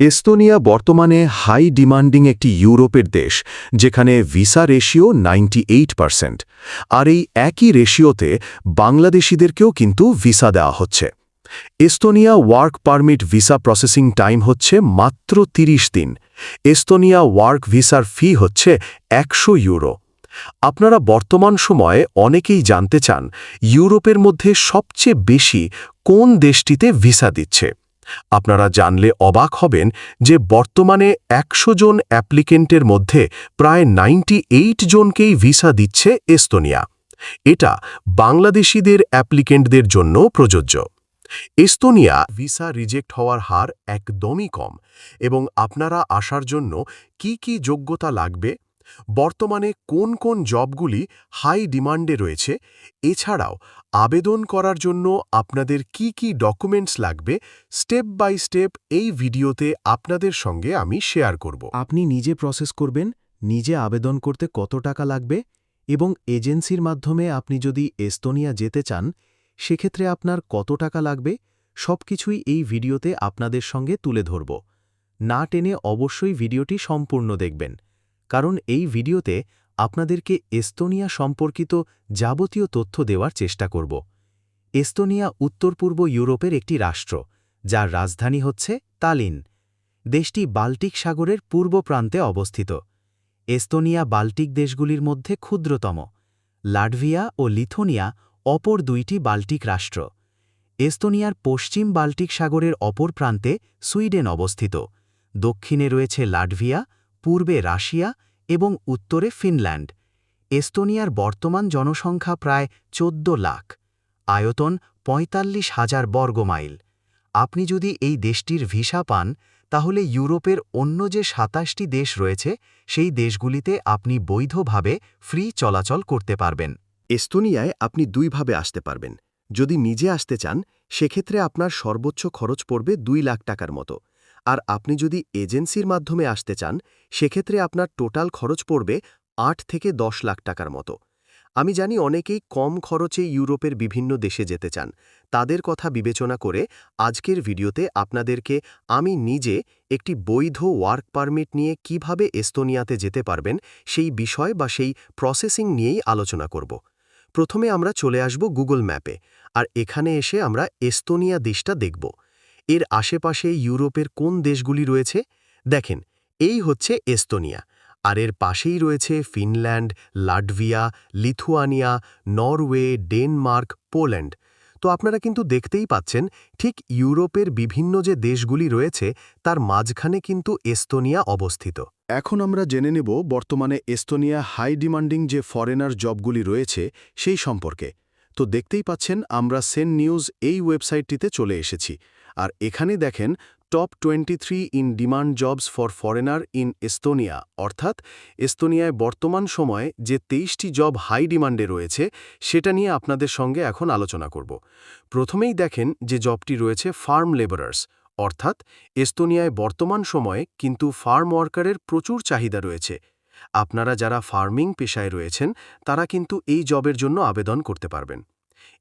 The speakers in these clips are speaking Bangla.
এস্তোনিয়া বর্তমানে হাই ডিমান্ডিং একটি ইউরোপের দেশ, যেখানে ভিসা রেশিও নাইনটি আর এই একই রেশিওতে বাংলাদেশিদেরকেও কিন্তু ভিসা দেওয়া হচ্ছে। Estonia work permit visa processing time হচ্ছে মাত্র ৩০ দিন। এস্তোনিয়া ওয়ার্ক ভিসার ফি হচ্ছে একশো ইউরো। আপনারা বর্তমান সময়ে অনেকেই জানতে চান, ইউরোপের মধ্যে সবচেয়ে বেশি কোন দেশটিতে ভিসা দিচ্ছে। আপনারা জানলে অবাক হবেন যে বর্তমানে একশো জন অ্যাপ্লিকেন্টের মধ্যে প্রায় নাইনটি এইট জনকেই ভিসা দিচ্ছে এস্তোনিয়া। এটা বাংলাদেশিদের অ্যাপ্লিকেন্টদের জন্য প্রযোজ্য। এস্তোনিয়া ভিসা রিজেক্ট হওয়ার হার একদমই কম এবং আপনারা আসার জন্য কি কি যোগ্যতা লাগবে? বর্তমানে কোন কোন জবগুলি হাই ডিমান্ডে রয়েছে? এছাড়াও আবেদন করার জন্য আপনাদের কি কি ডকুমেন্টস লাগবে, স্টেপ বাই স্টেপ এই ভিডিওতে আপনাদের সঙ্গে আমি শেয়ার করব। আপনি নিজে প্রসেস করবেন, নিজে আবেদন করতে কত টাকা লাগবে এবং এজেন্সির মাধ্যমে আপনি যদি এস্তোনিয়া যেতে চান, সেক্ষেত্রে আপনার কত টাকা লাগবে, সবকিছুই এই ভিডিওতে আপনাদের সঙ্গে তুলে ধরব। না টেনে অবশ্যই ভিডিওটি সম্পূর্ণ দেখবেন, কারণ এই ভিডিওতে আপনাদেরকে এস্তোনিয়া সম্পর্কিত যাবতীয় তথ্য দেওয়ার চেষ্টা করব। এস্তোনিয়া উত্তর পূর্ব ইউরোপের একটি রাষ্ট্র, যার রাজধানী হচ্ছে তালিন। দেশটি বাল্টিক সাগরের পূর্ব প্রান্তে অবস্থিত। এস্তোনিয়া বাল্টিক দেশগুলির মধ্যে ক্ষুদ্রতম। লাটভিয়া ও লিথোনিয়া অপর দুইটি বাল্টিক রাষ্ট্র। এস্তোনিয়ার পশ্চিম বাল্টিক সাগরের অপর প্রান্তে সুইডেন অবস্থিত। দক্ষিণে রয়েছে লাটভিয়া, পূর্বে রাশিয়া এবং উত্তরে ফিনল্যান্ড। এস্তোনিয়ার বর্তমান জনসংখ্যা প্রায় চোদ্দ লাখ। আয়তন পঁয়তাল্লিশ হাজার বর্গমাইল। আপনি যদি এই দেশটির ভিসা পান, তাহলে ইউরোপের অন্য যে সাতাশটি দেশ রয়েছে, সেই দেশগুলিতে আপনি বৈধভাবে ফ্রি চলাচল করতে পারবেন। এস্তোনিয়ায় আপনি দুইভাবে আসতে পারবেন। যদি নিজে আসতে চান, সেক্ষেত্রে আপনার সর্বোচ্চ খরচ পড়বে দুই লাখ টাকার মতো। আর আপনি যদি এজেন্সির মাধ্যমে আসতে চান, সেক্ষেত্রে আপনার টোটাল খরচ পড়বে আট থেকে দশ লাখ টাকার মতো। আমি জানি অনেকেই কম খরচে ইউরোপের বিভিন্ন দেশে যেতে চান। তাদের কথা বিবেচনা করে আজকের ভিডিওতে আপনাদেরকে আমি নিজে একটি বৈধ ওয়ার্ক পারমিট নিয়ে কীভাবে এস্তোনিয়াতে যেতে পারবেন, সেই বিষয় বা সেই প্রসেসিং নিয়েই আলোচনা করব। প্রথমে আমরা চলে আসব গুগল ম্যাপে, আর এখানে এসে আমরা এস্তোনিয়া দেশটা দেখব। এর আশেপাশে ইউরোপের কোন দেশগুলি রয়েছে? দেখেন, এই হচ্ছে এস্তোনিয়া, আর এর পাশেই রয়েছে Finland, Latvia, Lithuania, Norway, Denmark, Poland. তো আপনারা কিন্তু দেখতেই পাচ্ছেন, ঠিক ইউরোপের বিভিন্ন যে দেশগুলি রয়েছে, তার মাঝখানে কিন্তু এস্তোনিয়া অবস্থিত। এখন আমরা জেনে নেব বর্তমানে এস্তোনিয়া হাই ডিমান্ডিং যে ফরেনার জবগুলি রয়েছে, সেই সম্পর্কে। তো দেখতেই পাচ্ছেন, আমরা সেন নিউজ এই ওয়েবসাইটটিতে চলে এসেছি। আর এখানে দেখেন top twenty three in demand jobs for foreigner in Estonia অর্থাৎ এস্তোনিয়ায় বর্তমান সময়ে যে তেইশটি জব হাই ডিমান্ডে রয়েছে, সেটা নিয়ে আপনাদের সঙ্গে এখন আলোচনা করব। প্রথমেই দেখেন যে জবটি রয়েছে ফার্ম লেবারার্স অর্থাৎ এস্তোনিয়ায় বর্তমান সময়ে কিন্তু ফার্ম ওয়ার্কারের প্রচুর চাহিদা রয়েছে। আপনারা যারা ফার্মিং পেশায় রয়েছেন, তারা কিন্তু এই জবের জন্য আবেদন করতে পারবেন।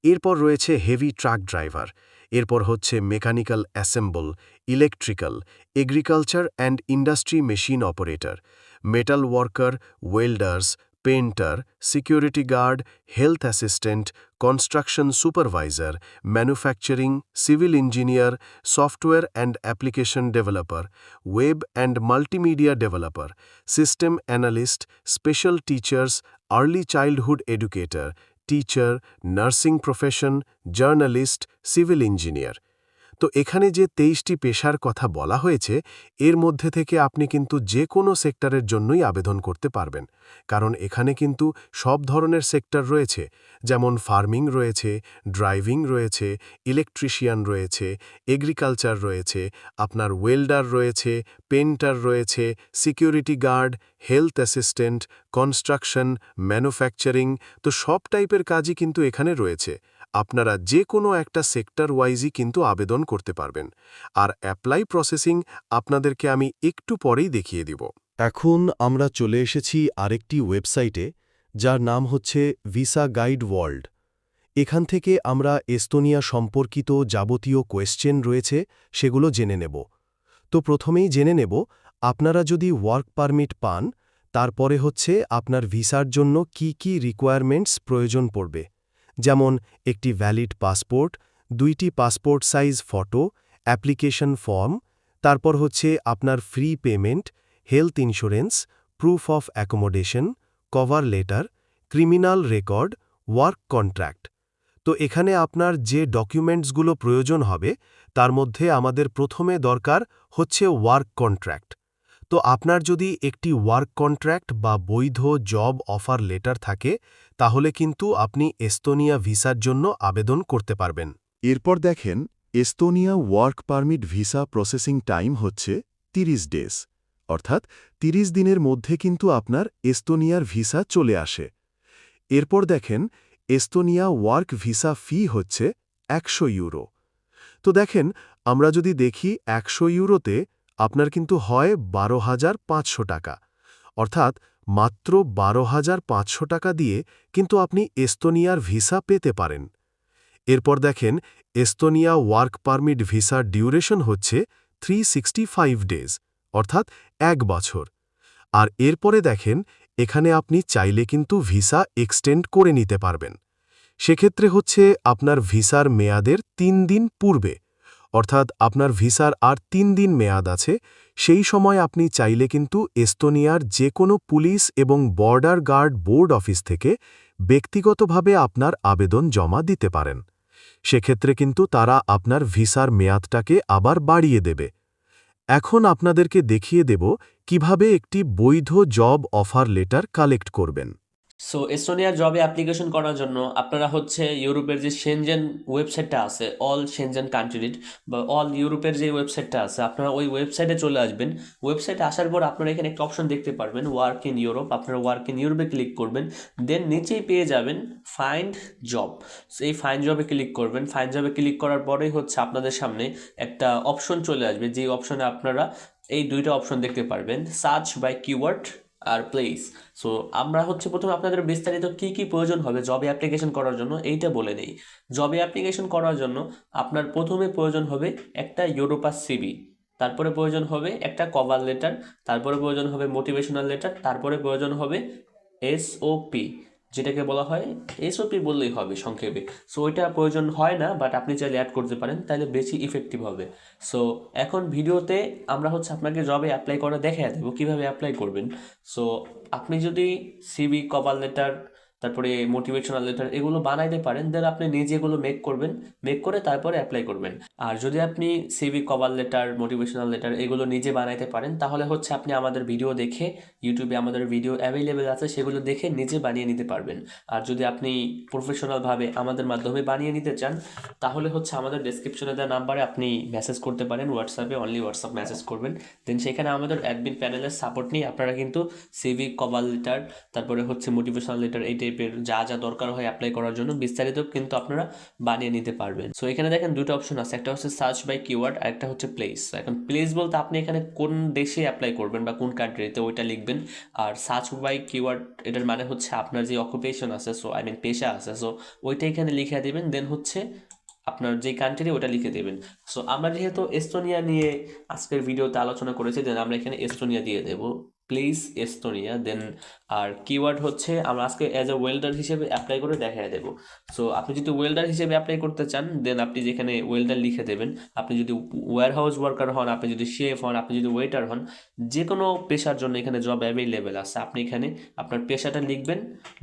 এরপর রয়েছে হেভি ট্রাক ড্রাইভার এরপর হচ্ছে mechanical assemble, electrical, agriculture and industry machine operator, metal worker, welders painter security guard, health assistant, construction supervisor, manufacturing, civil engineer, software and application developer, web and multimedia developer, system analyst, special teachers, early childhood educator teacher, nursing profession, journalist, civil engineer. তো এখানে যে তেইশটি পেশার কথা বলা হয়েছে, এর মধ্যে থেকে আপনি কিন্তু যে কোনো সেক্টরের জন্যই আবেদন করতে পারবেন। কারণ এখানে কিন্তু সব ধরনের সেক্টর রয়েছে, যেমন ফার্মিং রয়েছে, ড্রাইভিং রয়েছে, ইলেকট্রিশিয়ান রয়েছে, এগ্রিকালচার রয়েছে, আপনার ওয়েল্ডার রয়েছে পেন্টার রয়েছে, security guard, health assistant, construction, manufacturing, তো সব টাইপের কাজই কিন্তু এখানে রয়েছে। আপনারা যে কোনো একটা সেক্টর ওয়াইজই কিন্তু আবেদন করতে পারবেন। আর অ্যাপ্লাই প্রসেসিং আপনাদেরকে আমি একটু পরেই দেখিয়ে দিব। এখন আমরা চলে এসেছি আরেকটি ওয়েবসাইটে, যার নাম হচ্ছে ভিসা গাইড ওয়ার্ল্ড। এখান থেকে আমরা এস্তোনিয়া সম্পর্কিত যাবতীয় কোয়েশ্চেন রয়েছে, সেগুলো জেনে নেব। তো প্রথমেই জেনে নেব, আপনারা যদি ওয়ার্ক পারমিট পান, তারপরে হচ্ছে আপনার ভিসার জন্য কি কি রিকোয়ারমেন্টস প্রয়োজন পড়বে। যেমন একটি ভ্যালিড পাসপোর্ট দুইটি passport size photo application form তারপর হচ্ছে আপনার free payment health insurance proof of accommodation cover letter criminal record work contract তো এখানে আপনার যে ডকুমেন্টসগুলো প্রয়োজন হবে, তার মধ্যে আমাদের প্রথমে দরকার হচ্ছে ওয়ার্ক কন্ট্রাক্ট তো আপনার যদি একটি ওয়ার্ক কন্ট্রাক্ট বা বৈধ জব অফার লেটার থাকে তাহলে কিন্তু আপনি এস্তোনিয়া ভিসার জন্য আবেদন করতে পারবেন। এরপর দেখেন, Estonia work permit visa processing time হচ্ছে 30 ডেজ। অর্থাৎ 30 দিনের মধ্যে কিন্তু আপনার এস্তোনিয়ার ভিসা চলে আসে। এরপর দেখেন, এস্তোনিয়া ওয়ার্ক ভিসা ফি হচ্ছে একশো ইউরো। তো দেখেন, আমরা যদি দেখি একশো ইউরোতে আপনার কিন্তু হয় বারো হাজার পাঁচশো টাকা। অর্থাৎ মাত্র বারো হাজার পাঁচশো টাকা দিয়ে কিন্তু আপনি এস্তোনিয়ার ভিসা পেতে পারেন। এরপর দেখেন, এস্তোনিয়া ওয়ার্ক পারমিট ভিসার ডিউরেশন হচ্ছে থ্রি ডেজ অর্থাৎ এক বছর। আর এরপরে দেখেন, এখানে আপনি চাইলে কিন্তু ভিসা এক্সটেন্ড করে নিতে পারবেন। সেক্ষেত্রে হচ্ছে আপনার ভিসার মেয়াদের তিন দিন পূর্বে। অর্থাৎ আপনার ভিসার আর তিন দিন মেয়াদ আছে, সেই সময় আপনি চাইলে কিন্তু এস্তোনিয়ার যে কোনো পুলিশ এবং বর্ডার গার্ড বোর্ড অফিস থেকে ব্যক্তিগতভাবে আপনার আবেদন জমা দিতে পারেন। সেক্ষেত্রে কিন্তু তারা আপনার ভিসার মেয়াদটাকে আবার বাড়িয়ে দেবে। এখন আপনাদেরকে দেখিয়ে দেব কীভাবে একটি বৈধ জব অফার লেটার কালেক্ট করবেন। সো এস্তোনিয়ার জবে অ্যাপ্লিকেশন করার জন্য আপনারা হচ্ছে ইউরোপের যে সেনজেন ওয়েবসাইটটা আছে অল সেনজেন কান্ট্রির বা অল ইউরোপের যে ওয়েবসাইটটা আছে, আপনারা ওই ওয়েবসাইটে চলে আসবেন। ওয়েবসাইটে আসার পর আপনারা এখানে একটা অপশন দেখতে পারবেন ওয়ার্ক ইন ইউরোপ আপনারা ওয়ার্ক ইন ইউরোপে ক্লিক করবেন দেন নিচেই পেয়ে যাবেন ফাইন্ড জব সো এই ফাইন্ড জবে ক্লিক করবেন। ফাইন্ড জবে ক্লিক করার পরেই হচ্ছে আপনাদের সামনে একটা অপশন চলে আসবে। যে অপশনে আপনারা এই দুইটা অপশন দেখতে পারবেন। সার্চ বাই কিওয়ার্ড আর প্লেস সো আমরা হচ্ছে প্রথমে আপনাদের বিস্তারিত কি কি প্রয়োজন হবে জবে অ্যাপ্লিকেশন করার জন্য এইটা বলে নেই জবে অ্যাপ্লিকেশন করার জন্য আপনার প্রথমে প্রয়োজন হবে একটা ইউরোপাস সিবি তারপরে প্রয়োজন হবে একটা কভার লেটার তারপরে প্রয়োজন হবে মোটিভেশনাল লেটার তারপরে প্রয়োজন হবে এসওপি যেটাকে বলা হয় এসওপি বললেই হবে সংক্ষেপে। সো ওইটা প্রয়োজন হয় না বাট আপনি চাইলে অ্যাড করতে পারেন তাহলে বেশি ইফেক্টিভ হবে। সো এখন ভিডিওতে আমরা হচ্ছে আপনাকে জবে অ্যাপ্লাই করা দেখা দেবো, কীভাবে অ্যাপ্লাই করবেন। সো আপনি যদি সিবি কভার লেটার তারপরে মোটিভেশনাল লেটার এগুলো বানাইতে পারেন দেন আপনি নিজে এগুলো মেক করবেন মেক করে তারপরে অ্যাপ্লাই করবেন। আর যদি আপনি CV cover letter motivational letter এগুলো নিজে বানাইতে পারেন, তাহলে হচ্ছে আপনি আমাদের ভিডিও দেখে ইউটিউবে আমাদের ভিডিও অ্যাভেলেবেল আছে, সেগুলো দেখে নিজে বানিয়ে নিতে পারবেন। আর যদি আপনি প্রফেশনালভাবে আমাদের মাধ্যমে বানিয়ে নিতে চান, তাহলে হচ্ছে আমাদের ডেসক্রিপশনে দেওয়া নাম্বারে আপনি মেসেজ করতে পারেন হোয়াটসঅ্যাপে অনলি হোয়াটসঅ্যাপ মেসেজ করবেন। দেন সেখানে আমাদের অ্যাডমিন প্যানেলের সাপোর্ট নিয়ে আপনারা কিন্তু সিভি কভার লেটার তারপরে হচ্ছে মোটিভেশনাল লেটার এই টাইপের যা যা দরকার হয় অ্যাপ্লাই করার জন্য বিস্তারিত কিন্তু আপনারা বানিয়ে নিতে পারবেন। সো এখানে দেখেন দুটো অপশন আছে। একটা হচ্ছে সার্চ বাই কিওয়ার্ড আর একটা হচ্ছে প্লেস এখন প্লেস বলতে আপনি এখানে কোন দেশে অ্যাপ্লাই করবেন বা কোন কান্ট্রিতে ওইটা লিখবেন। আর সার্চ বাই কিওয়ার্ড এটার মানে হচ্ছে আপনার যে অকুপেশন আছে সো আই মিন পেশা আছে সো ওইটা এখানে লিখে দেবেন। দেন হচ্ছে আপনার যে কান্ট্রি ওটা লিখে দেবেন। সো আমরা যেহেতু এস্তোনিয়া নিয়ে আজকের ভিডিওতে আলোচনা করেছি দেন আমরা এখানে এস্তোনিয়া দিয়ে দেবো। প্লিজ এস্তোনিয়া দেন আর কিওয়ার্ড হচ্ছে আমরা আজকে অ্যাজ এ ওয়েল্ডার হিসেবে অ্যাপ্লাই করে দেখাই দেবো। সো আপনি যদি ওয়েল্ডার হিসেবে অ্যাপ্লাই করতে চান দেন আপনি যেখানে ওয়েল্ডার লিখে দেবেন আপনি যদি ওয়্যার হাউস ওয়ার্কার হন আপনি যদি শেফ হন আপনি যদি ওয়েটার হন যে কোনো পেশার জন্য এখানে জব অ্যাভেলেবেল আছে। আপনি এখানে আপনার পেশাটা লিখবেন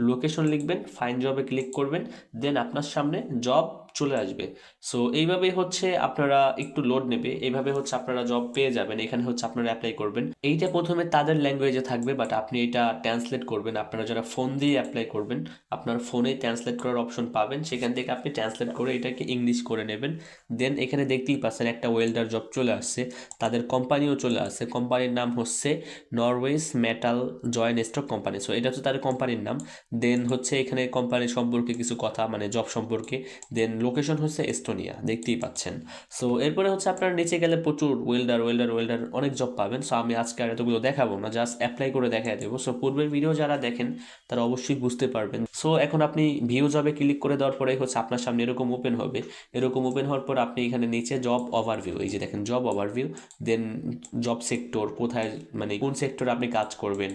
লোকেশন লিখবেন ফাইন জবে ক্লিক করবেন দেন আপনার সামনে জব চলে আসবে। সো এইভাবে হচ্ছে আপনারা একটু লোড নেবে। এইভাবে হচ্ছে আপনারা জব পেয়ে যাবেন। এখানে হচ্ছে আপনারা অ্যাপ্লাই করবেন। এইটা প্রথমে তাদের ল্যাঙ্গুয়েজে থাকবে বাট আপনি এটা ট্রান্সলেট করবেন। আপনারা যারা ফোন দিয়ে অ্যাপ্লাই করবেন, আপনার ফোনে ট্রান্সলেট করার অপশন পাবেন। সেখান থেকে আপনি ট্রান্সলেট করে এটাকে ইংলিশ করে নেবেন। দেন এখানে দেখতেই পাচ্ছেন একটা ওয়েল্ডার জব চলে আসছে। তাদের কোম্পানিও চলে আসছে। কোম্পানির নাম হচ্ছে Norway's metal joint stock company so এটা হচ্ছে তাদের কোম্পানির নাম। দেন হচ্ছে এখানে কোম্পানি সম্পর্কে কিছু কথা মানে জব সম্পর্কে। দেন লোকেশন হচ্ছে এস্তোনিয়া দেখতেই পাচ্ছেন। সো এরপরে হচ্ছে আপনার নিচে গেলে প্রচুর ওয়েল্ডার ওয়েল্ডার ওয়েল্ডার অনেক জব পাবেন। সো আমি আজকে আর এতগুলো দেখাবো না জাস্ট অ্যাপ্লাই করে দেখাই দেবো। সো পূর্বের ভিডিও যারা দেখেন, তারা অবশ্যই বুঝতে পারবেন। সো এখন আপনি ভিউ জবে ক্লিক করে দেওয়ার পরে হচ্ছে আপনার সামনে এরকম ওপেন হবে। এরকম ওপেন হওয়ার পর আপনি এখানে নিচে জব ওভারভিউ এই যে দেখেন job overview then job sector কোথায় মানে কোন সেক্টরে আপনি কাজ করবেন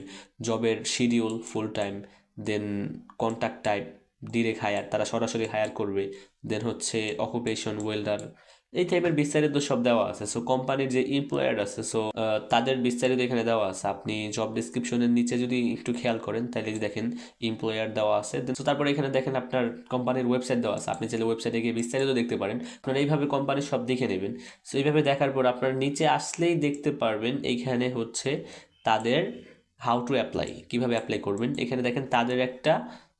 জবের schedule full time then contact type direct hire তারা সরাসরি হায়ার করবে। দেন হচ্ছে অকুপেশন ওয়েল্ডার এই টাইপের বিস্তারিত সব দেওয়া আছে। সো কোম্পানির যে এমপ্লয়ার আছে সো তাদের বিস্তারিত এখানে দেওয়া আছে। আপনি জব ডিসক্রিপশনের নিচে যদি একটু খেয়াল করেন, তাহলে দেখেন এমপ্লয়ার দেওয়া আছে। তো তারপরে এখানে দেখেন আপনার কোম্পানির ওয়েবসাইট দেওয়া আছে। আপনি চাইলে ওয়েবসাইটে গিয়ে বিস্তারিত দেখতে পারেন। আপনারা এইভাবে কোম্পানির সব দেখে নেবেন। সো এইভাবে দেখার পর আপনার নিচে আসলেই দেখতে পারবেন এইখানে হচ্ছে তাদের হাউ টু অ্যাপ্লাই কীভাবে অ্যাপ্লাই করবেন। এখানে দেখেন তাদের একটা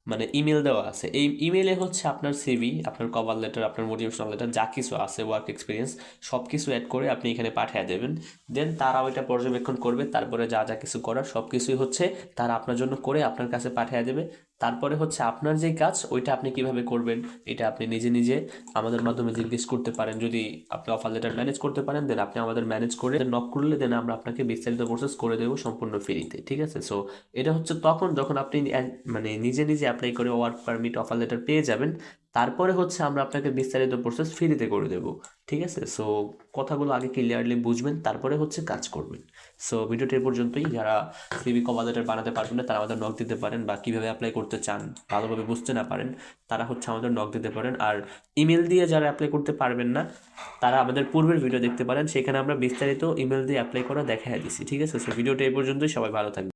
মানে ইমেল দেওয়া আছে। এই ইমেলে হচ্ছে আপনার সিভি আপনার কভার লেটার আপনার মোটিভেশনাল লেটার যা কিছু আছে ওয়ার্ক এক্সপিরিয়েন্স সব কিছু অ্যাড করে আপনি এখানে পাঠিয়ে দেবেন। দেন তারাও এটা পর্যবেক্ষণ করবে, তারপরে যা যা কিছু করার সব কিছুই হচ্ছে তারা আপনার জন্য করে আপনার কাছে পাঠিয়ে দেবে। তারপরে হচ্ছে আপনার যে কাজ, ওইটা আপনি কীভাবে করবেন, এটা আপনি নিজে নিজে আমাদের মাধ্যমে জিজ্ঞেস করতে পারেন। যদি আপনি অফার লেটার ম্যানেজ করতে পারেন দেন আপনি আমাদের ম্যানেজ করে নক করলে দেন আমরা আপনাকে বিস্তারিত প্রসেস করে দেবো সম্পূর্ণ ফ্রিতে ঠিক আছে? সো এটা হচ্ছে তখন যখন আপনি মানে নিজে নিজে অ্যাপ্লাই করে ওয়ার্ক পারমিট অফার লেটার পেয়ে যাবেন, তারপরে হচ্ছে আমরা আপনাকে বিস্তারিত প্রসেস ফ্রিতে করে দেব। ঠিক আছে? সো কথাগুলো আগে ক্লিয়ারলি বুঝবেন, তারপরে হচ্ছে কাজ করবেন। সো ভিডিওটি এ পর্যন্তই। যারা সিভি কভার লেটার বানাতে পারবেন না, তারা আমাদের নক দিতে পারেন বা কীভাবে অ্যাপ্লাই করতে চান, ভালোভাবে বুঝতে না পারেন, তারা হচ্ছে আমাদের নক দিতে পারেন। আর ইমেল দিয়ে যারা অ্যাপ্লাই করতে পারবেন না, তারা আমাদের পূর্বের ভিডিও দেখতে পারেন। সেখানে আমরা বিস্তারিত ইমেল দিয়ে অ্যাপ্লাই করা দেখা দিছি, ঠিক আছে? সো ভিডিওটা এই পর্যন্তই। সবাই ভালো থাকবে